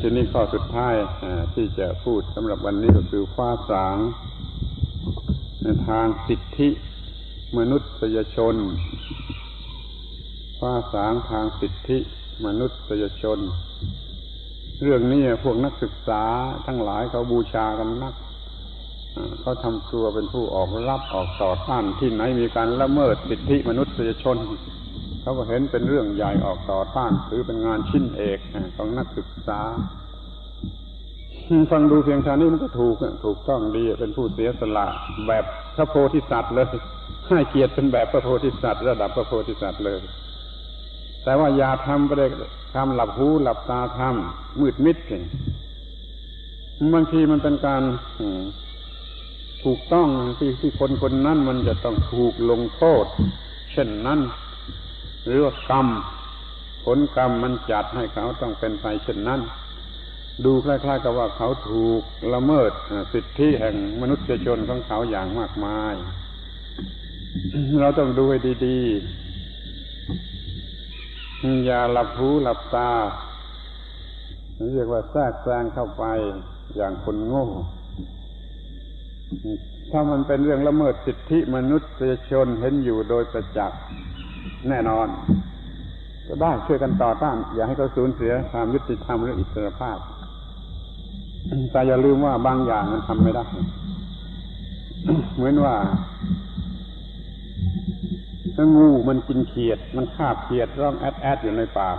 ทีนี้ข้อสุดท้ายที่จะพูดสำหรับวันนี้ก็คือฟ้าสางในทางสิทธิมนุษยชนฟ้าสางทางสิทธิมนุษยชน เรื่องนี้พวกนักศึกษาทั้งหลายเขาบูชากันนักเขาทำตัวเป็นผู้ออกรับออกต่อต้านที่ไหนมีการละเมิดสิทธิมนุษยชน เขาก็เห็นเป็นเรื่องใหญ่ออกต่อต้านถือเป็นงานชิ้นเอกของนักศึกษา ฟังดูเพียงเท่านี้มันก็ถูกถูกต้องดีเป็นผู้เสียสละแบบพระโพธิสัตว์เลยให้เกียรติเป็นแบบพระโพธิสัตว์ระดับพระโพธิสัตว์เลย แต่ว่าอย่าทำไปเลยทำหลับหูหลับตาทำมืดมิดเองบางทีมันเป็นการถูกต้องที่ที่คนคนนั้นมันจะต้องถูกลงโทษ เช่นนั้น หรือว่ากรรม ผลกรรมมันจัดให้เขาต้องเป็นไปเช่นนั้น ดูคล้ายๆกับว่าเขาถูกละเมิดสิทธิแห่งมนุษยชนของเขาอย่างมากมาย เราต้องดูให้ดีๆ อย่าหลับหูหลับตาเรียกว่าแทรกแซงเข้าไปอย่างคนโง่ถ้ามันเป็นเรื่องละเมิดสิทธิมนุษยชนเห็นอยู่โดยประจักษ์ แน่นอน ก็ได้ช่วยกันต่อต้าน อย่าให้เขาสูญเสียความยุติธรรมหรืออิสรภาพ แต่อย่าลืมว่าบางอย่างมันทำไม่ได้ เหมือนว่าถ้างูมันกินเขียด มันคาบเขียดร้องแอดแอดอยู่ในปาก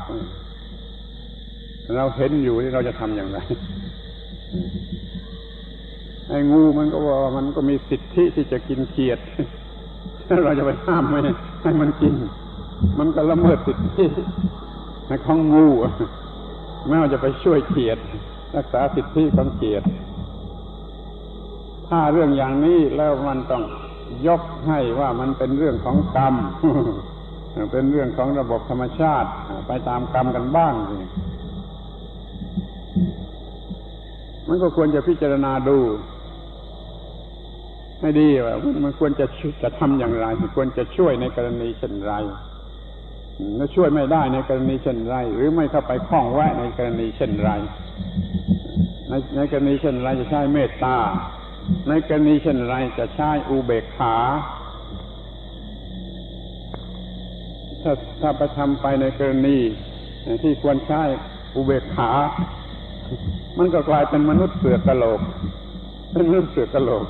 เราเห็นอยู่ที่เราจะทำอย่างไรไอ้งูมันก็ว่ามันก็มีสิทธิที่จะกินเขียด เราจะไปห้ามไหมให้มันกิน มันก็ละเมิดสิทธิในของงูไม่ว่าจะไปช่วยเขียดรักษาสิทธิของเขียดถ้าเรื่องอย่างนี้แล้วมันต้องยกให้ว่ามันเป็นเรื่องของกรรม เป็นเรื่องของระบบธรรมชาติ ไปตามกรรมกันบ้างสิมันก็ควรจะพิจารณาดู ให้ดีว่ามันควรจะจะทำอย่างไร ควรจะช่วยในกรณีเช่นไร ถ้าช่วยไม่ได้ในกรณีเช่นไร หรือไม่เข้าไปคล้องแวะในกรณีเช่นไร ในในกรณีเช่นไรจะใช้เมตตา ในกรณีเช่นไรจะใช้อุเบกขาถ้าถ้าไปทำไปในกรณีที่ควรใช้อุเบกขา มันก็กลายเป็นมนุษย์เสือกระโหลก เป็นมนุษย์เสือกระโหลก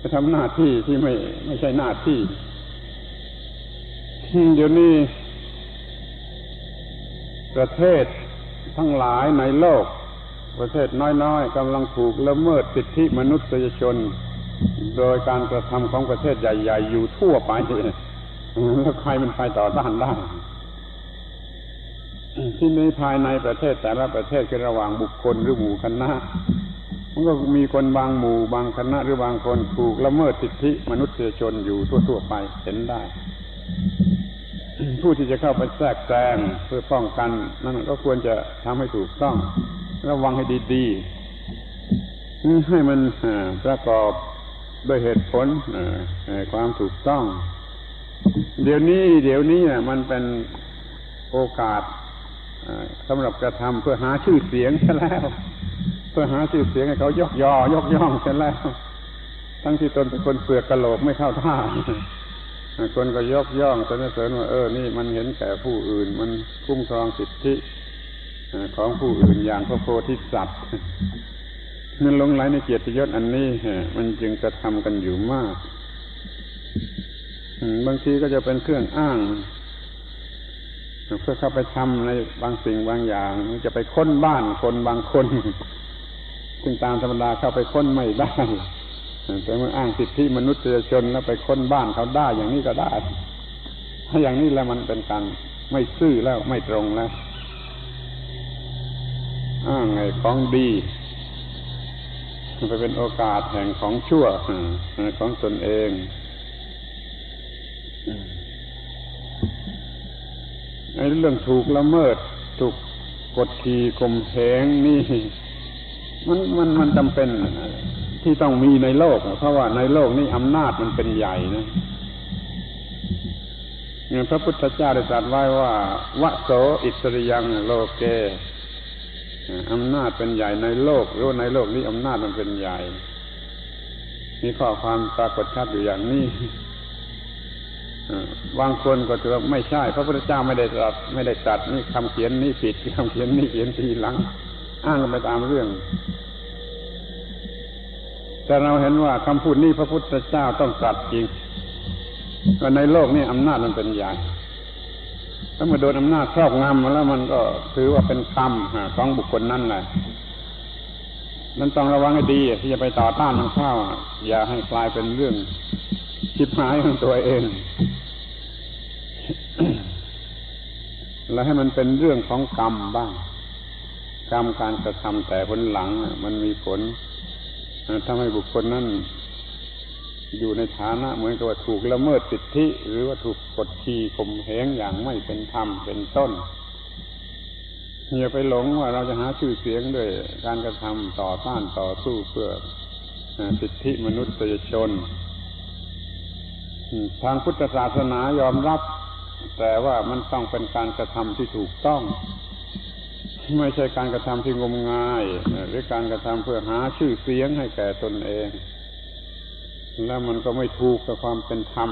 จะทำหน้าที่ที่ไม่ไม่ใช่หน้าที่ เดี๋ยวนี้ประเทศทั้งหลายในโลก ประเทศน้อยๆกำลังถูกละเมิดสิทธิมนุษยชน โดยการกระทำของประเทศใหญ่ ๆ อยู่ทั่วไปแล้วใครมันไปต่อต้านได้ที่ในภายในประเทศแต่ละประเทศคือระหว่างบุคคลหรือหมู่คณะมันก็มีคนบางหมู่บางคณะหรือบางคนถูกละเมิดสิทธิมนุษยชนอยู่ทั่ว ๆ ไปเห็นได้ ผู้ที่จะเข้าไปแทรกแซงเพื่อป้องกัน นั่นก็ควรจะทำให้ถูกต้อง ระวังให้ดีๆให้มันประกอบด้วยเหตุผลความถูกต้อง เดี๋ยวนี้ เดี๋ยวนี้มันเป็นโอกาสสำหรับกระทำเพื่อหาชื่อเสียงซะแล้ว เพื่อหาชื่อเสียงให้เขายกยอยกย่องเสร็จแล้ว ทั้งที่ตนเป็นคนเสือกกระโหลกไม่เข้าท่า คนก็ยกย่องสรรเสริญว่าเออ นี่มันเห็นแก่ผู้อื่น มันคุ้มครองสิทธิของผู้อื่นอย่างพระโพธิสัตว์มันลงไหลในเกียรติยศอันนี้มันจึงกระทำกันอยู่มากบางทีก็จะเป็นเครื่องอ้างเพื่อเข้าไปทำในบางสิ่งบางอย่าง จะไปค้นบ้านคนบางคนซึ่งตามธรรมดาเข้าไปค้นไม่ได้ แต่เมื่ออ้างสิทธิมนุษยชนแล้วไปค้นบ้านเขาได้อย่างนี้ก็ได้ ถ้าอย่างนี้แล้วมันเป็นการไม่ซื่อแล้วไม่ตรงแล้วอ้างไอ้ของดีไปเป็นโอกาสแห่งของชั่วของตนเองไอ้เรื่องถูกละเมิด ถูกกดขี่ข่มเหงนี่ มันมันมันจำเป็นที่ต้องมีในโลก เพราะว่าในโลกนี้อำนาจมันเป็นใหญ่นะพระพุทธเจ้าได้ตรัสไว้ว่าวะโสอิสริยังโลเกอำนาจเป็นใหญ่ในโลกหรือในโลกนี้อำนาจมันเป็นใหญ่มีข้อความปรากฏชัดอยู่อย่างนี้บางคนก็จะว่าไม่ใช่ พระพุทธเจ้าไม่ได้ตรัสไม่ได้ตรัสนี่คำเขียนนี่ผิดคำเขียนนี่เขียนทีหลัง อ้างกันไปตามเรื่อง แต่เราเห็นว่าคำพูดนี้พระพุทธเจ้าต้องตรัสจริงก็ในโลกนี้อำนาจมันเป็นใหญ่ถ้ามาโดนอำนาจครอบงำมาแล้วมันก็ถือว่าเป็นกรรมของบุคคลนั้นแหละนั้นต้องระวังให้ดีที่จะไปต่อต้านมันเข้าอย่าให้กลายเป็นเรื่องชิบหายของตัวเอง แล้วให้มันเป็นเรื่องของกรรมบ้าง กรรมการกระทำแต่ผลหลังมันมีผลทำให้บุคคลนั้นอยู่ในฐานะเหมือนกับว่าถูกละเมิดสิทธิ หรือว่าถูกกดขี่ข่มเหงอย่างไม่เป็นธรรมเป็นต้นอย่าไปหลงว่าเราจะหาชื่อเสียงด้วยการกระทำต่อต้านต่อสู้เพื่อสิทธิมนุษยชน ทางพุทธศาสนายอมรับ แต่ว่ามันต้องเป็นการกระทำที่ถูกต้อง ไม่ใช่การกระทำที่งมงายหรือการกระทำเพื่อหาชื่อเสียงให้แก่ตนเอง แล้วมันก็ไม่ถูกกับความเป็นธรรม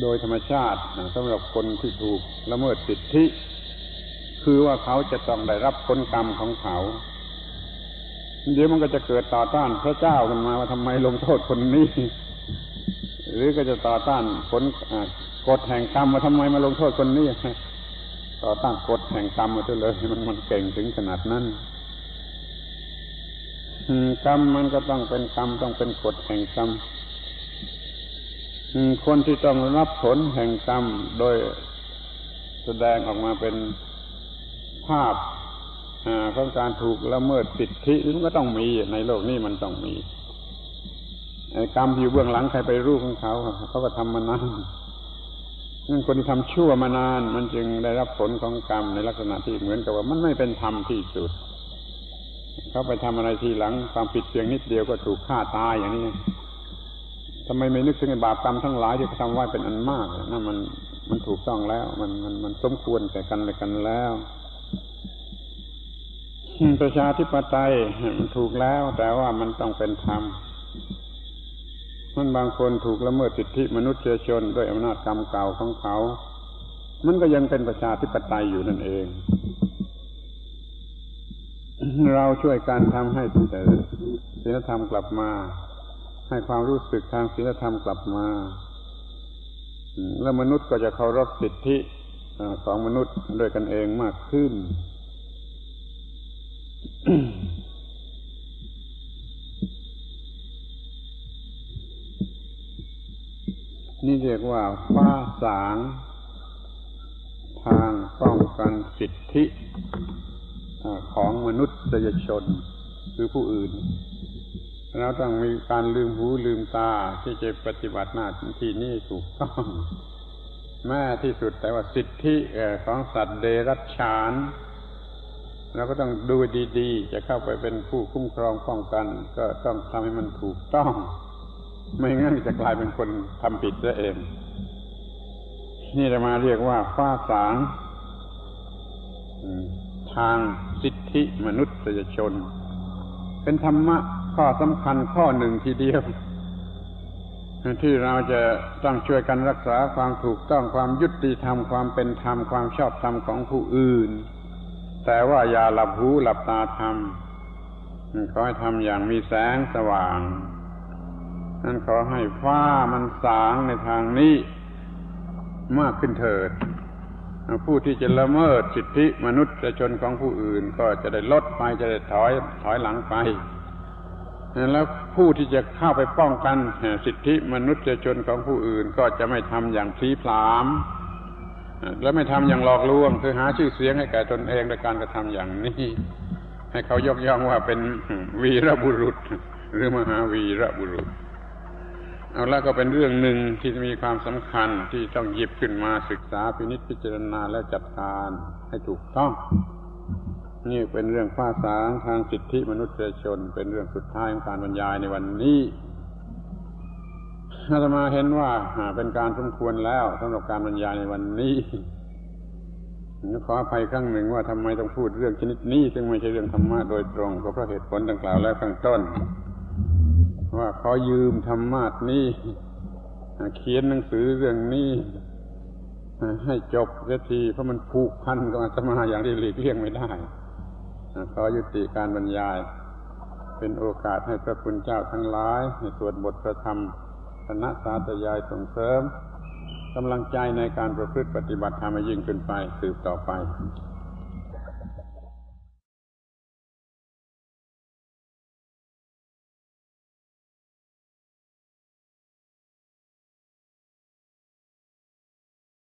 โดยธรรมชาติสำหรับคนที่ถูกละเมิดสิทธิ คือว่าเขาจะต้องได้รับผลกรรมของเขา เดี๋ยวมันก็จะเกิดต่อต้านพระเจ้ากันมาว่าทำไมลงโทษคนนี้ หรือก็จะต่อต้านผลกฎแห่งกรรมว่าทำไมมาลงโทษคนนี้ ต่อต้านกฎแห่งกรรมมาเลย มันมันเก่งถึงขนาดนั้นกรรมมันก็ต้องเป็นกรรมต้องเป็นกฎแห่งกรรมคนที่ต้องรับผลแห่งกรรมโดยแสดงออกมาเป็นภาพของการถูกละเมิดสิทธิมันก็ต้องมีในโลกนี้มันต้องมีกรรมอยู่เบื้องหลังใครไปรู้ของเขาเขาก็ทำมานานนั่น คนที่ทำชั่วมานาน มันจึงได้รับผลของกรรมในลักษณะที่เหมือนกับว่ามันไม่เป็นธรรมที่สุด เขาไปทำอะไรทีหลังความผิดเพียงนิดเดียวก็ถูกฆ่าตายอย่างนี้ทำไมไม่นึกถึงบาปกรรมทั้งหลายที่ทำไว้เป็นอันมากนั่นมันมันถูกต้องแล้ว มันมันมันสมควรแก่กันและกันแล้วประชาธิปไตยมันถูกแล้ว แต่ว่ามันต้องเป็นธรรม มันบางคนถูกละเมิดสิทธิมนุษยชนด้วยอำนาจกรรมเก่าของเขา มันก็ยังเป็นประชาธิปไตยอยู่นั่นเอง เราช่วยกันทำให้ศีลธรรมกลับมา ให้ความรู้สึกทางศีลธรรมกลับมา แล้วมนุษย์ก็จะเคารพสิทธิของมนุษย์ด้วยกันเองมากขึ้น นี่เรียกว่าฟ้าสาง ทางป้องกันสิทธิของมนุษยชนคือผู้อื่นเราต้องมีการลืมหูลืมตาที่จะปฏิบัติหน้าที่นี้ถูกต้องแม้ที่สุดแต่ว่าสิทธิของสัตว์เดรัจฉานเราก็ต้องดูดี ๆ จะเข้าไปเป็นผู้คุ้มครองป้องกัน ก็ต้องทำให้มันถูกต้อง ไม่งั้นจะกลายเป็นคนทำผิดซะเอง นี่จะมาเรียกว่าฟ้าสางทางสิทธิมนุษยชน เป็นธรรมะข้อสำคัญข้อหนึ่งทีเดียว ที่เราจะต้องช่วยกันรักษาความถูกต้องความยุติธรรมความเป็นธรรมความชอบธรรมของผู้อื่น แต่ว่าอย่าหลับหูหลับตาทำขอให้ทำอย่างมีแสงสว่าง นั่นขอให้ฟ้ามันสางในทางนี้มากขึ้นเถิด ผู้ที่จะละเมิดสิทธิมนุษยชนของผู้อื่น ก็จะได้ลดไปจะได้ถอยถอยหลังไป แล้วผู้ที่จะเข้าไปป้องกันสิทธิมนุษยชนของผู้อื่น ก็จะไม่ทำอย่างพลีพรามและไม่ทำอย่างหลอกลวงคือหาชื่อเสียงให้แก่ตนเองในการกระทำอย่างนี้ ให้เขายกย่องว่าเป็นวีรบุรุษ หรือมหาวีรบุรุษ เอาละก็เป็นเรื่องหนึ่งที่มีความสำคัญที่ต้องหยิบขึ้นมาศึกษาพินิจพิจารณาและจัดการให้ถูกต้อง นี่เป็นเรื่องภาษาทางสิทธิมนุษยชน เป็นเรื่องสุดท้ายของการบรรยายในวันนี้อาตมาเห็นว่าเป็นการสมควรแล้วสำหรับการบรรยายในวันนี้ขออภัยครั้งหนึ่งว่าทำไมต้องพูดเรื่องชนิดนี้ ซึ่งไม่ใช่เรื่องธรรมะโดยตรงก็เพราะเหตุผลดังกล่าวแล้วข้างต้น ว่าขอยืมธรรมะนี้เขียนหนังสือเรื่องนี้ให้จบเสียทีเพราะมันผูกพันกับอาตมาอย่างที่หลีกเลี่ยงไม่ได้ขอยุติการบรรยาย เป็นโอกาสให้พระคุณเจ้าทั้งหลายในสวดบทพระธรรมคณะสาธยายส่งเสริมกำลังใจในการประพฤติปฏิบัติธรรมยิ่งขึ้นไปสืบต่อไป